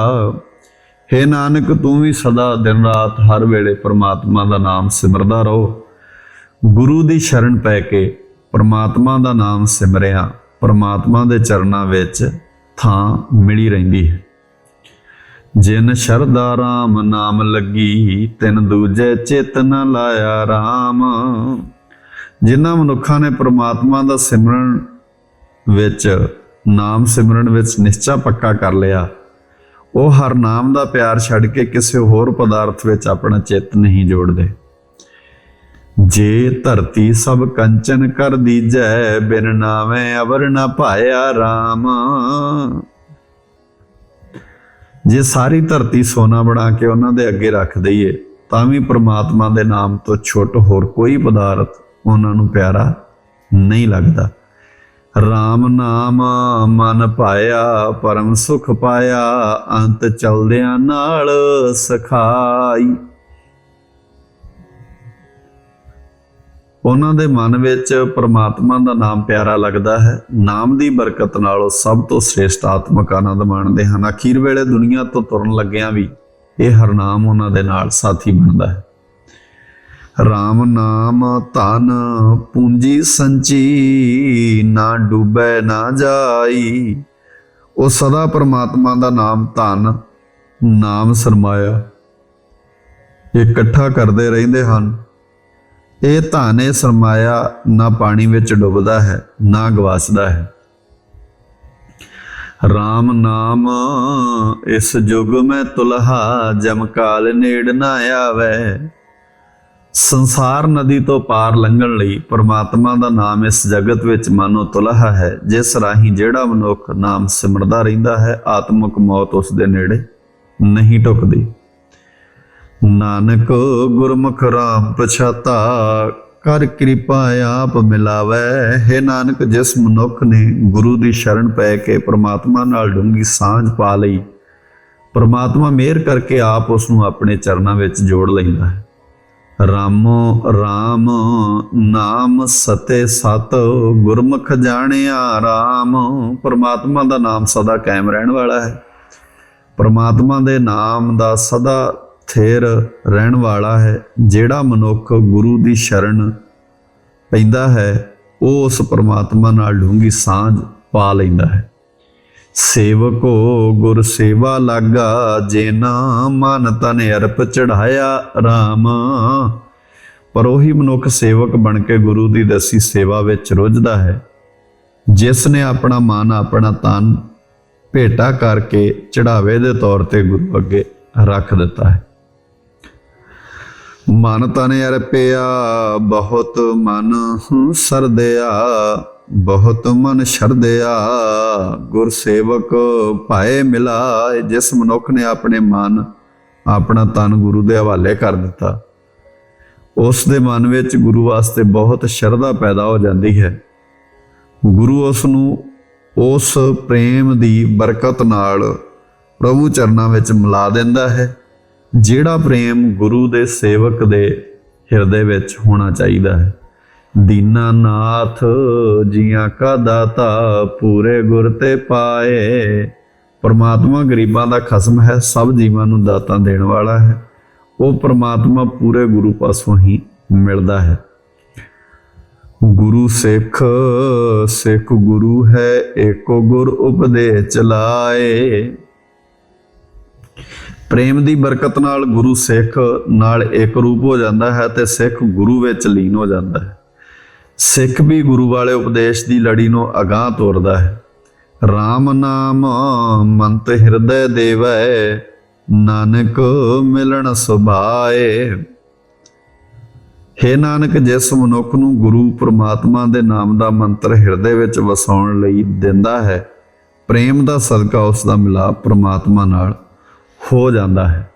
ਹੇ ਨਾਨਕ, ਤੂੰ ਵੀ ਸਦਾ ਦਿਨ ਰਾਤ ਹਰ ਵੇਲੇ ਪ੍ਰਮਾਤਮਾ ਦਾ ਨਾਮ ਸਿਮਰਦਾ ਰਹੋ। ਗੁਰੂ ਦੀ ਸ਼ਰਨ ਪੈ ਕੇ ਪਰਮਾਤਮਾ ਦਾ ਨਾਮ ਸਿਮਰਿਆ, ਪਰਮਾਤਮਾ ਦੇ ਚਰਨਾਂ ਵਿੱਚ ਥਾਂ ਮਿਲੀ ਰਹਿੰਦੀ ਹੈ। ਜਿਨ ਸ਼ਰਦਾ RAM ਨਾਮ ਲੱਗੀ, ਤਿਨ ਦੂਜੇ ਚਿਤ ਨ ਲਾਇਆ RAM ਜਿਨ੍ਹਾਂ ਮਨੁੱਖਾਂ ਨੇ ਪ੍ਰਮਾਤਮਾ ਦਾ ਸਿਮਰਨ ਵਿੱਚ, ਨਾਮ ਸਿਮਰਨ ਵਿੱਚ ਨਿਸ਼ਚਾ ਪੱਕਾ ਕਰ ਲਿਆ, ਉਹ ਹਰ ਨਾਮ ਦਾ ਪਿਆਰ ਛੱਡ ਕੇ ਕਿਸੇ ਹੋਰ ਪਦਾਰਥ ਵਿੱਚ ਆਪਣਾ ਚਿੱਤ ਨਹੀਂ ਜੋੜਦੇ। ਜੇ ਧਰਤੀ ਸਭ ਕੰਚਨ ਕਰ ਦੀਜੈ, ਬਿਨ ਨਾਵੇਂ ਅਵਰ ਨ ਭਾਇਆ RAM ਜੇ ਸਾਰੀ ਧਰਤੀ ਸੋਨਾ ਬਣਾ ਕੇ ਉਹਨਾਂ ਦੇ ਅੱਗੇ ਰੱਖ ਦਈਏ, ਤਾਂ ਵੀ ਪ੍ਰਮਾਤਮਾ ਦੇ ਨਾਮ ਤੋਂ ਛੁੱਟ ਹੋਰ ਕੋਈ ਪਦਾਰਥ ਉਹਨਾਂ ਨੂੰ ਪਿਆਰਾ ਨਹੀਂ ਲੱਗਦਾ। RAM ਨਾਮ ਮਨ ਪਾਇਆ, ਪਰਮ ਸੁਖ ਪਾਇਆ, ਅੰਤ ਚਲਦਿਆਂ ਨਾਲ ਸਖਾਈ। ਉਹਨਾਂ ਦੇ ਮਨ ਵਿੱਚ ਪ੍ਰਮਾਤਮਾ ਦਾ ਨਾਮ ਪਿਆਰਾ ਲੱਗਦਾ ਹੈ। ਨਾਮ ਦੀ ਬਰਕਤ ਨਾਲ ਉਹ ਸਭ ਤੋਂ ਸ੍ਰੇਸ਼ਟ ਆਤਮਿਕ ਆਨੰਦ ਮਾਣਦੇ ਹਨ। ਅਖੀਰ ਵੇਲੇ ਦੁਨੀਆ ਤੋਂ ਤੁਰਨ ਲੱਗਿਆਂ ਵੀ ਇਹ ਹਰਨਾਮ ਉਹਨਾਂ ਦੇ ਨਾਲ ਸਾਥੀ ਬਣਦਾ ਹੈ। RAM ਨਾਮ ਧਨ ਪੂੰਜੀ ਸੰਚੀ ਨਾ ਡੁੱਬੈ, ਨਾ ਜਾਈ। ਉਹ ਸਦਾ ਪ੍ਰਮਾਤਮਾ ਦਾ ਨਾਮ ਧਨ, ਨਾਮ ਸਰਮਾਇਆ। ਇਕੱਠਾ ਕਰਦੇ ਰਹਿੰਦੇ ਹਨ। ਇਹ ਧਨ ਇਹ ਸਰਮਾਇਆ ਨਾ ਪਾਣੀ ਵਿੱਚ ਡੁੱਬਦਾ ਹੈ, ਨਾ ਗਵਾਸਦਾ ਹੈ। RAM ਨਾਮ, ਇਸ ਜੁਗ ਮੈਂ ਤੁਲਹਾ, ਜਮ ਕਾਲ ਨੇੜ ਨਾ ਆਵੇ। ਸੰਸਾਰ ਨਦੀ ਤੋਂ ਪਾਰ ਲੰਘਣ ਲਈ ਪਰਮਾਤਮਾ ਦਾ ਨਾਮ ਇਸ ਜਗਤ ਵਿੱਚ ਮਾਨੋ ਤੁਲਹਾ ਹੈ, ਜਿਸ ਰਾਹੀਂ ਜਿਹੜਾ ਮਨੁੱਖ ਨਾਮ ਸਿਮਰਦਾ ਰਹਿੰਦਾ ਹੈ, ਆਤਮਿਕ ਮੌਤ ਉਸ ਦੇ ਨੇੜੇ ਨਹੀਂ ਟੁਕਦੀ। ਨਾਨਕ ਗੁਰਮੁਖ ਰਾਮ ਪਛਾਤਾ ਕਰ ਕਿਰਪਾ ਆਪ ਮਿਲਾਵੇ। ਹੈ ਨਾਨਕ, ਜਿਸ ਮਨੁੱਖ ਨੇ ਗੁਰੂ ਦੀ ਸ਼ਰਨ ਪੈ ਕੇ ਪ੍ਰਮਾਤਮਾ ਨਾਲ ਡੂੰਗੀ ਸਾਂਝ ਪਾ ਲਈ, ਪ੍ਰਮਾਤਮਾ ਮਿਹਰ ਕਰਕੇ ਆਪ ਉਸ ਨੂੰ ਆਪਣੇ ਚਰਨਾਂ ਵਿੱਚ ਜੋੜ ਲੈਂਦਾ ਹੈ। ਰਾਮੋ RAM ਨਾਮ ਸਤੇ ਸਤ, ਗੁਰਮੁਖ ਜਾਣਿਆ ਰਾਮ। ਪ੍ਰਮਾਤਮਾ ਦਾ ਨਾਮ ਸਦਾ ਕਾਇਮ ਰਹਿਣ ਵਾਲਾ ਹੈ। ਪ੍ਰਮਾਤਮਾ ਦੇ ਨਾਮ ਦਾ ਸਦਾ ਥਿਰ ਰਹਿਣ ਵਾਲਾ ਹੈ, ਜਿਹੜਾ ਮਨੁੱਖ ਗੁਰੂ ਦੀ ਸ਼ਰਨ ਪੈਂਦਾ ਹੈ, ਉਹ ਉਸ ਪਰਮਾਤਮਾ ਨਾਲ ਡੂੰਗੀ ਸਾਂਝ ਪਾ ਲੈਂਦਾ ਹੈ। ਸੇਵਕੋ ਗੁਰ ਸੇਵਾ ਲਾਗਾ ਜੇਨਾ ਮਨ ਤਨ ਅਰਪ ਚੜਾਇਆ RAM ਪਰ ਉਹੀ ਮਨੁੱਖ ਸੇਵਕ ਬਣ ਕੇ ਗੁਰੂ ਦੀ ਦਸੀ ਸੇਵਾ ਵਿੱਚ ਰੁੱਝਦਾ ਹੈ। ਜਿਸ ਨੇ ਆਪਣਾ ਮਨ ਆਪਣਾ ਤਨ ਭੇਟਾ ਕਰਕੇ ਚੜਾਵੇ ਦੇ ਤੌਰ ਤੇ ਗੁਰੂ ਅੱਗੇ ਰੱਖ ਦਿੱਤਾ ਹੈ। ਮਨ ਤਨ ਅਰਪਿਆ, ਬਹੁਤ ਮਨ ਸਰਦਿਆ, ਬਹੁਤ ਮਨ ਸ਼ਰਦਿਆ। ਗੁਰ ਸੇਵਕ ਭਾਏ ਮਿਲਾਏ, ਜਿਸ ਮਨੁੱਖ ਨੇ ਆਪਣੇ ਮਨ, ਆਪਣਾ ਤਨ ਗੁਰੂ ਦੇ ਹਵਾਲੇ ਕਰ ਦਿੱਤਾ। ਉਸ ਦੇ ਮਨ ਵਿੱਚ ਗੁਰੂ ਵਾਸਤੇ ਬਹੁਤ ਸ਼ਰਧਾ ਪੈਦਾ ਹੋ ਜਾਂਦੀ ਹੈ। ਗੁਰੂ ਉਸ ਨੂੰ ਉਸ ਪ੍ਰੇਮ ਦੀ ਬਰਕਤ ਨਾਲ ਪ੍ਰਭੂ ਚਰਨਾਂ ਵਿੱਚ ਮਿਲਾ ਦਿੰਦਾ ਹੈ। ਜਿਹੜਾ ਪ੍ਰੇਮ ਗੁਰੂ ਦੇ ਸੇਵਕ ਦੇ ਹਿਰਦੇ ਵਿੱਚ ਹੋਣਾ ਚਾਹੀਦਾ ਹੈ। ਦੀਨਾ ਨਾਥ ਜੀਆਂ ਕਾ ਦਾਤਾ ਪੂਰੇ ਗੁਰ ਤੇ ਪਾਏ। ਪਰਮਾਤਮਾ ਗਰੀਬਾਂ ਦਾ ਖਸਮ ਹੈ, ਸਭ ਜੀਵਾਂ ਨੂੰ ਦਾਤਾਂ ਦੇਣ ਵਾਲਾ ਹੈ। ਉਹ ਪਰਮਾਤਮਾ ਪੂਰੇ ਗੁਰੂ ਪਾਸੋਂ ਹੀ ਮਿਲਦਾ ਹੈ। ਗੁਰੂ ਸਿੱਖ ਸਿੱਖ ਗੁਰੂ ਹੈ, ਏਕੋ ਗੁਰ ਉਪਦੇ ਚਲਾਏ ਪ੍ਰੇਮ ਦੀ ਬਰਕਤ ਨਾਲ ਗੁਰੂ ਸਿੱਖ ਨਾਲ ਇੱਕ ਰੂਪ ਹੋ ਜਾਂਦਾ ਹੈ ਤੇ ਸਿੱਖ ਗੁਰੂ ਵਿੱਚ ਲੀਨ ਹੋ ਜਾਂਦਾ ਹੈ। ਸਿੱਖ ਵੀ ਗੁਰੂ ਵਾਲੇ ਉਪਦੇਸ਼ ਦੀ ਲੜੀ ਨੂੰ ਅਗਾਹ ਤੋਰਦਾ ਹੈ। RAM ਨਾਮ ਮੰਤ ਹਿਰਦੈ ਦੇਵੈ, ਨਾਨਕ ਮਿਲਣ ਸੁਭਾਏ। ਹੇ ਨਾਨਕ, ਜਿਸ ਮਨੁੱਖ ਨੂੰ ਗੁਰੂ ਪ੍ਰਮਾਤਮਾ ਦੇ ਨਾਮ ਦਾ ਮੰਤਰ ਹਿਰਦੇ ਵਿੱਚ ਵਸਾਉਣ ਲਈ ਦਿੰਦਾ ਹੈ, ਪ੍ਰੇਮ ਦਾ ਸਦਕਾ ਉਸ ਦਾ ਮਿਲਾਪ ਪ੍ਰਮਾਤਮਾ ਨਾਲ ਹੋ ਜਾਂਦਾ ਹੈ।